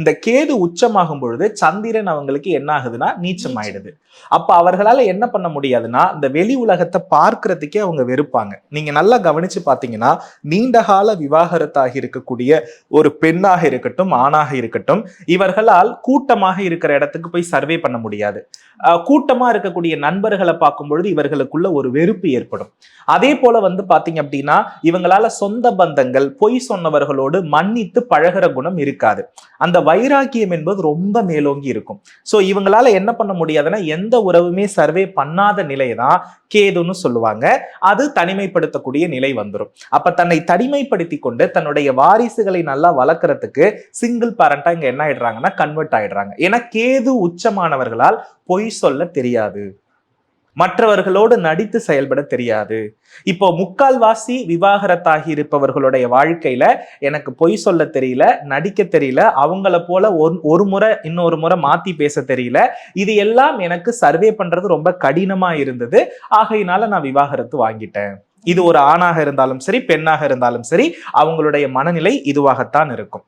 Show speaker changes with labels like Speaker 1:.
Speaker 1: இந்த கேது உச்சமாகும் பொழுது சந்திரன் அவங்களுக்கு என்ன ஆகுதுன்னா நீச்சம். ஆயிடுது. அப்ப அவர்களால என்ன பண்ண முடியாதுன்னா இந்த வெளி உலகத்தை பார்க்கறதுக்கே அவங்க வெறுப்பாங்க. நீங்க நல்லா கவனிச்சு பாத்தீங்கன்னா நீண்ட கால விவாகரத்தாகி இருக்கக்கூடிய ஒரு பெண்ணாக இருக்கட்டும் ஆணாக இருக்கட்டும் இவர்களால் கூட்டமாக இருக்கிற இடத்துக்கு போய் சர்வே பண்ண முடியாது. கூட்டமா இருக்கக்கூடிய நண்பர்களை பார்க்கும் பொழுது இவர்களுக்குள்ள ஒரு வெறுப்பு ஏற்படும். அதே போல வந்து பாத்தீங்க அப்படின்னா இவங்களால சொந்த பந்தங்கள் பொய் சொன்னவர்களோடு மன்னித்து பழகுற குணம் இருக்காது. அந்த வைராக்கியம் என்பது ரொம்ப மேலோங்கி இருக்கும். ஸோ இவங்களால என்ன பண்ண முடியாதுன்னா எந்த உறவுமே சர்வே பண்ணாத நிலையை தான் கேதுன்னு சொல்லுவாங்க. அது தனிமைப்படுத்தக்கூடிய நிலை வந்துடும் அப்ப தன்னை தனிமைப்படுத்தி கொண்டு தன்னுடைய வாரிசுகளை நல்லா வளர்க்கறதுக்கு சிங்கிள் பேரண்டா இங்க என்ன ஆயிடுறாங்கன்னா கன்வெர்ட் ஆயிடுறாங்க. ஏன்னா கேது உச்சமானவர்களால் பொய் சொல்ல தெரியாது. மற்றவர்களோடு நடித்து செயல்பட தெரியாது. இப்போ முக்கால்வாசி விவாகரத்தாகி இருப்பவர்களுடைய வாழ்க்கையில எனக்கு பொய் சொல்ல தெரியல நடிக்க தெரியல அவங்கள போல ஒரு ஒரு முறை இன்னொரு முறை மாத்தி பேச தெரியல. இது எல்லாம் எனக்கு சர்வே பண்றது ரொம்ப கடினமா இருந்தது. ஆகையினால நான் விவாகரத்து வாங்கிட்டேன். இது ஒரு ஆணாக இருந்தாலும் சரி பெண்ணாக இருந்தாலும் சரி அவங்களுடைய மனநிலை இதுவாகத்தான் இருக்கும்.